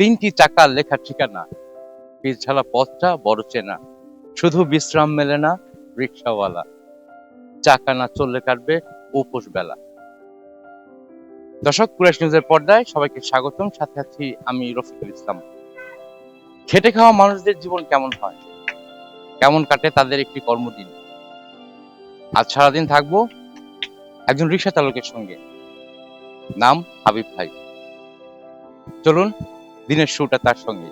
তিনটি চাকার লেখা ঠিকানা। পিছালা পথটা বড় চেনা। শুধু বিশ্রাম মেলে না, রিক্সাওয়ালা। চাকা না চললে কাটবে উপোস বেলা। দর্শক কুরাশ নিউজের পর্দায় সবাইকে স্বাগতম। সাথে আছি আমি রফিকুল ইসলাম। খেটে খাওয়া মানুষদের জীবন কেমন হয়? কেমন কাটে তাদের একটি কর্মদিন? আজ সারাদিন থাকব একজন রিক্সা চালকের সঙ্গে। নাম হাবিব ভাই। চলুন দিনের শুটা তার সঙ্গে।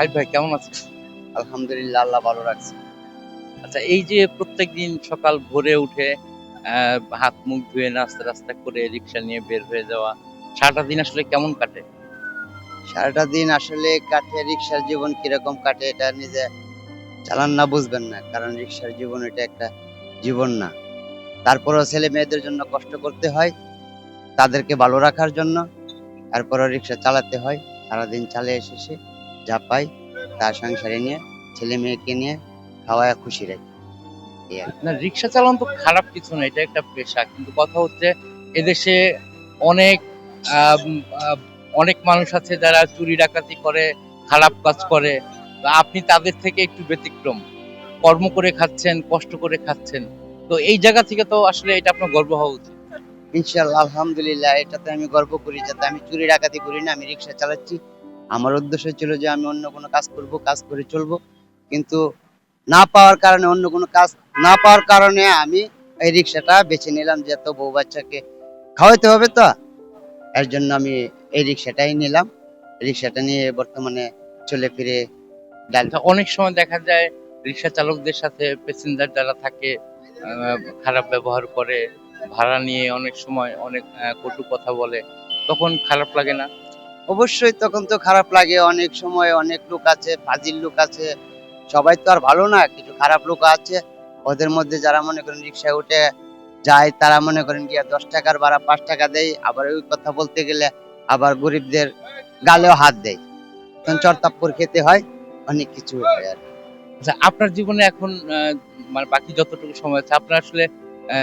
হাবিব ভাই কেমন আছেন? আলহামদুলিল্লাহ আল্লাহ ভালো রাখছে। আচ্ছা এই যে প্রত্যেকদিন সকাল ভোরে উঠে হাত মুখ ধুয়ে নাস্তা রাস্তা করে রিক্সা নিয়ে বের হয়ে যাওয়া সারাটা দিন আসলে কেমন কাটে? সারাটা দিন আসলে কাটে রিক্সার জীবন কীরকম কাটে এটা নিজে চালান না বুঝবেন না। কারণ রিক্সার জীবন এটা একটা জীবন না। তারপরও ছেলে মেয়েদের জন্য কষ্ট করতে হয় তাদেরকে ভালো রাখার জন্য তারপরও রিক্সা চালাতে হয় সারাদিন চালিয়ে শেষে যা পাই তা সংসারে নিয়ে ছেলে মেয়েকে নিয়ে খাওয়ায় খুশি রাখি। না রিক্সা চালানো তো খারাপ কিছু না এটা একটা পেশা। কিন্তু কথা হচ্ছে এদেশে অনেক অনেক মানুষ আছে যারা চুরি ডাকাতি করে খারাপ কাজ করে। তো আপনি তাদের থেকে একটু ব্যতিক্রম। কর্ম করে খাচ্ছেন কষ্ট করে খাচ্ছেন। তো এই জায়গা থেকে তো আসলে এটা আপনার গর্ব হওয়া উচিত। ইনশাল্লাহ আলহামদুলিল্লাহ এটাতে আমি গর্ব করি যাতে আমি চুরি ডাকাতি করি না আমি রিক্সা চালাচ্ছি। আমার উদ্দেশ্য ছিল যে আমি অন্য কোনো কাজ করব কাজ করে চলবো। কিন্তু না পাওয়ার কারণে অন্য কোনো কাজ না পাওয়ার কারণে আমি এই রিক্সাটা বেছে নিলাম যে তো বউ বাচ্চাকে খাওয়াইতে হবে তো। এর জন্য আমি এই রিক্সাটাই নিলাম। রিক্সাটা নিয়ে বর্তমানে চলে ফিরে আচ্ছা, অনেক সময় দেখা যায় রিক্সা চালকদের সাথে প্যাসেঞ্জার যারা থাকে খারাপ ব্যবহার করে ভাড়া নিয়ে অনেক সময় অনেক কটু কথা বলে তখন খারাপ লাগে না? অবশ্যই তখন তো খারাপ লাগে অনেক সময় অনেক লোক আছে ফাজিল লোক আছে সবাই তো আর ভালো না কিছু খারাপ লোক আছে ওদের মধ্যে যারা মনে করেন রিক্সায় উঠে যায় তারা মনে করেন গিয়া দশ টাকার ভাড়া পাঁচ টাকা দেয় আবার ওই কথা বলতে গেলে আবার গরিবদের গালেও হাত দেয়। তখন চরতাপ্পর খেতে হয় অনেক কিছু হয় আর আচ্ছা আপনার জীবনে এখন মানে বাকি যতটুকু সময় আছে আপনার আসলে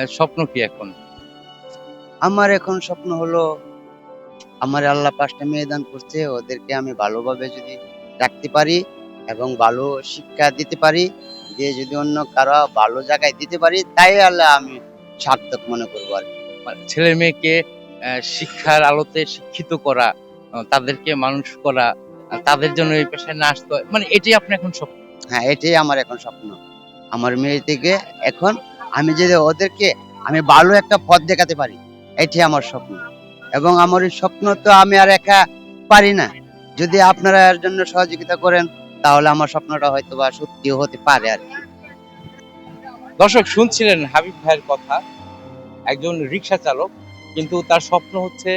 স্বপ্ন কি এখন? আমার এখন স্বপ্ন হলো আমার আল্লাহ পাঁচটা মেয়ে দান করছে ওদেরকে আমি ভালোভাবে যদি রাখতে পারি এবং ভালো শিক্ষা দিতে পারি দিয়ে যদি অন্য কারও ভালো জায়গায় দিতে পারি তাই আল্লাহ আমি সার্থক মনে করব আর কি। ছেলে মেয়েকে শিক্ষার আলোতে শিক্ষিত করা তাদেরকে মানুষ করা তাদের জন্য এই পেশায় না আসতে মানে এটাই আপনি এখন স্বপ্ন? হ্যাঁ এটাই আমার এখন স্বপ্ন। আমার মেয়ে থেকে এখন আমি যদি ওদেরকে আমি ভালো একটা পথ দেখাতে পারি এটাই আমার স্বপ্ন। এবং আমার এই স্বপ্ন তো আমি আর একা পারি না। যদি আপনারা এর জন্য সহযোগিতা করেন, তাহলে আমার স্বপ্নটা হয়তো বা সত্যিও হতে পারে আর দর্শক, শুনছিলেন হাবিব ভাইয়ের কথা, একজন রিক্সা চালক, কিন্তু তার স্বপ্ন হচ্ছে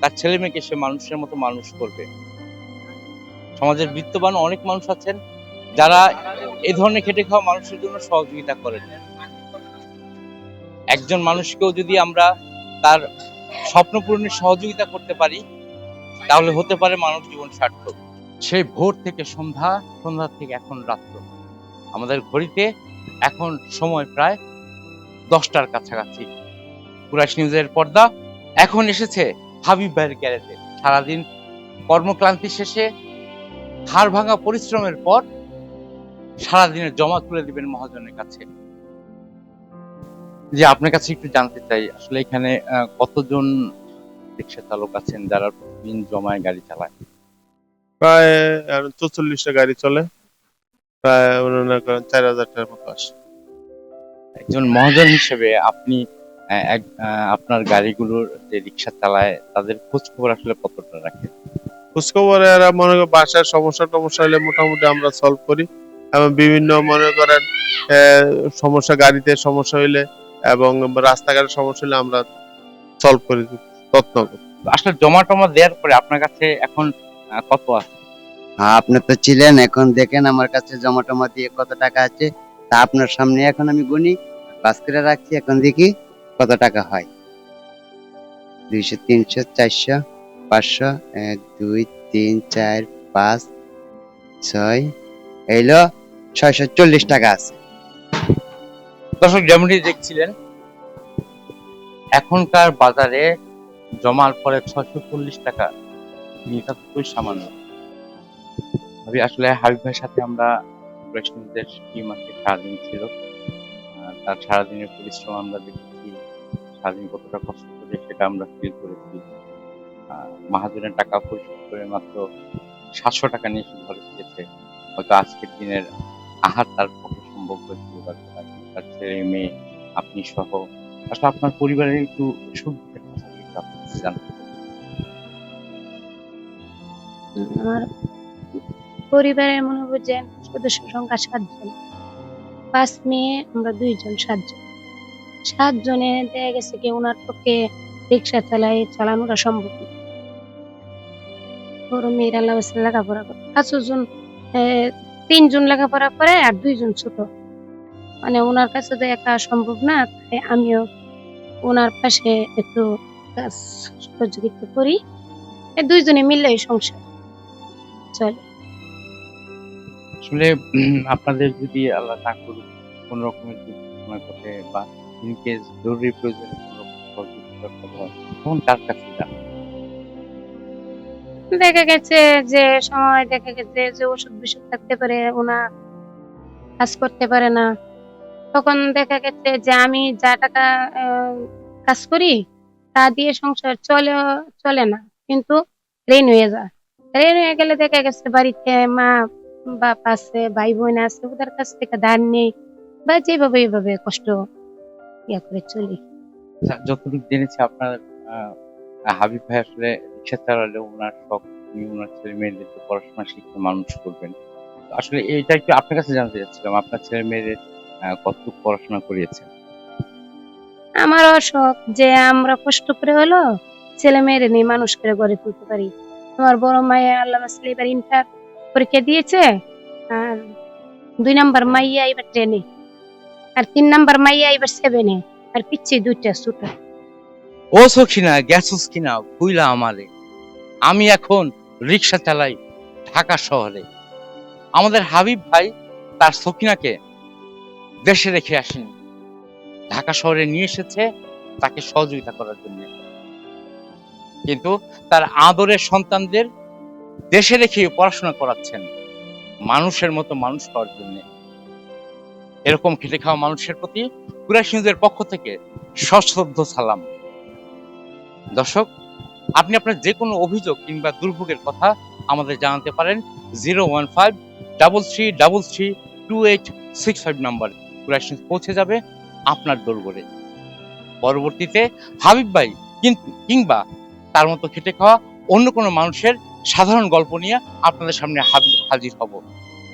তার ছেলে মেয়েকে সে মানুষের মতো মানুষ করবে। সমাজের বিত্তবান অনেক মানুষ আছেন, যারা এই ধরনের খেটে খাওয়া মানুষের জন্য সহযোগিতা করেন। একজন মানুষকেও যদি আমরা তার স্বপ্ন পূরণের সহযোগিতা করতে পারি, তাহলে হতে পারে মানব জীবন সার্থক। সেই ভোর থেকে সন্ধ্যা সন্ধ্যা থেকে এখন রাত্র। আমাদের ঘড়িতে এখন সময় প্রায় দশটার কাছাকাছি। কুরাশ নিউজের পর্দা এখন এসেছে হাবিব ভাইয়ের গ্যারেজে। সারাদিন কর্মক্লান্তি শেষে হাড় ভাঙা পরিশ্রমের পর সারাদিনের জমা তুলে দিবেন মহাজনের কাছে। যে আপনার কাছে একটু জানতে চাই আসলে এখানে কতজন রিক্সা চালক আছেন যারা দিন জমায় গাড়ি চালায়? প্রায় চৌচল্লিশটা গাড়ি চলে প্রায় চার হাজার টাকার মতো আসে। একজন মহাজন হিসেবে আপনি আপনার গাড়িগুলোর যে রিক্সা চালায় তাদের খোঁজ খবর আসলে কতটা রাখে খোঁজখবরে এরা মনে করেন বাসার সমস্যা টমস্যা হলে মোটামুটি আমরা সলভ করি এবং বিভিন্ন মনে করেন আহ, সমস্যা গাড়িতে সমস্যা হইলে এবং রাস্তাঘাটের সমস্যা হলে আমরা সলভ করি যত্ন আসলে জমা টমা দেওয়ার পরে আপনার কাছে এখন কত আছে? হ্যাঁ, আপনি তো ছিলেন এখন দেখেন আমার কাছে জমা টমা দিয়ে কত টাকা আছে। তা আপনার সামনে এখন আমি গুনি পাস করে রাখছি এখন দেখি কত টাকা হয়। দুইশো তিনশো চারশো পাঁচশো এক দুই তিন চার পাঁচ ছয় এইলো ছয়শো চল্লিশ টাকা আছে। দর্শক, যেমনটি দেখছিলেন, এখনকার বাজারে জমার পরে ছয়শো চল্লিশ টাকা। এটা খুবই সামান্য। ভাবি, আসলে হাবিব ভাইয়ের সাথে আমরা প্রেসিডেন্টদের টিম আজকে সারাদিন ছিল? তার সারাদিনের পরিশ্রম আমরা দেখেছি। সারাদিন কতটা কষ্ট করে সেটা আমরা ফিল করেছি। মাহাজনের টাকা পরিশোধ করে মাত্র সাতশো টাকা নিয়ে সে ঘরে ফিরেছে। হয়তো আজকের দিনের আহার তার পক্ষে সম্ভব হয়েছিল তার ছেলে মেয়ে, আপনি সহ। আপনার পরিবারের একটু আপনার জানতে। আমার পরিবারের মনে বুঝেন সদস্য সংখ্যা সাতজন। পাঁচ মেয়ে, আমরা দুইজন, সাতজন। সাতজনে দেখা গেছে কি ওনার পক্ষে রিক্সা চালাই চালানোটা সম্ভব না। বড় লাগাচ্ছে লেখাপড়া করে পাঁচজন তিনজন লেখাপড়া করে আর দুইজন ছোট। মানে ওনার কাছে তো একা সম্ভব না তাই আমিও ওনার পাশে একটু কাজ সহযোগিতা করি। এই দুইজনে মিলে সংসার চলে। আসলে আপনাদের যদি আল্লাহ না করুক কোন রকমের দুর্ঘটনা ঘটে বা জরুরি প্রয়োজনে কোনো রকম সহযোগিতা দরকার তখন কার কাছে যান? দেখা গেছে যে সময় দেখা গেছে যে ওষুধ বিষুধ থাকতে পারে ওনা কাজ করতে পারে না। তখন দেখা গেছে যে আমি যা টাকা কাজ করি তা দিয়ে সংসার চলে চলে না। কিন্তু ঋণ হয়ে যায়। ঋণ হয়ে গেলে দেখা গেছে বাড়িতে মা বাপ আছে ভাই বোন আছে ওদের কাছ থেকে ধার নেই বা যেভাবে এইভাবে কষ্ট ইয়া করে চলি। আচ্ছা, যতটুকু জেনেছি আপনার হাবিব ভাই আসলে রিক্সা চালালে ওনার শখ ওনার ছেলে মেয়েদেরকে পড়াশোনা শিখে মানুষ করবেন। আসলে এটা একটু আপনার কাছে জানতে চাচ্ছিলাম। আপনার ছেলে মেয়েদের কতটুকু পড়াশোনা করিয়েছেন? আমারও শখ যে আমরা কষ্ট করে হলো ছেলে মেয়েরে নিয়ে মানুষ করে গড়ে তুলতে পারি। আমার বড় মায়ে আল্লাহ এবার ইন্টার পরীক্ষা দিয়েছে আর দুই নাম্বার মাইয়া এবার টেনে আর তিন নাম্বার মাইয়া এবার সেভেনে আর পিচ্ছে দুইটা ছোট। ও সখিনা গ্যাসুস কিনা ভুইলা আমারে আমি এখন রিক্সা চালাই ঢাকা শহরে। আমাদের হাবিব ভাই তার সখিনাকে দেশে রেখে আসেনি। ঢাকা শহরে নিয়ে এসেছে তাকে সহযোগিতা করার জন্য। কিন্তু তার আদরের সন্তানদের দেশে রেখে পড়াশোনা করাচ্ছেন মানুষের মতো মানুষ হওয়ার জন্য। এরকম খেটে খাওয়া মানুষের প্রতি কুরাইশ পক্ষ থেকে সশ্রদ্ধ সালাম। দর্শক, আপনি আপনার যে কোনো অভিযোগ কিংবা দুর্ভোগের কথা আমাদের জানাতে পারেন zero one five double three double three two eight six five number. Quraish পৌঁছে যাবে আপনার দোরগোড়ে পরবর্তীতে হাবিব ভাই কিন্তু কিংবা তার মতো খেটে খাওয়া অন্য কোনো মানুষের সাধারণ গল্প নিয়ে আপনাদের সামনে হাজির হব।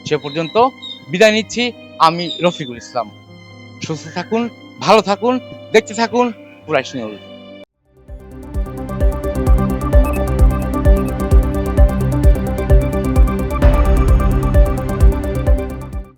সে পর্যন্ত বিদায় নিচ্ছি আমি রফিকুল ইসলাম। সুস্থ থাকুন, ভালো থাকুন, দেখতে থাকুন, কুরাইশ নিউজ।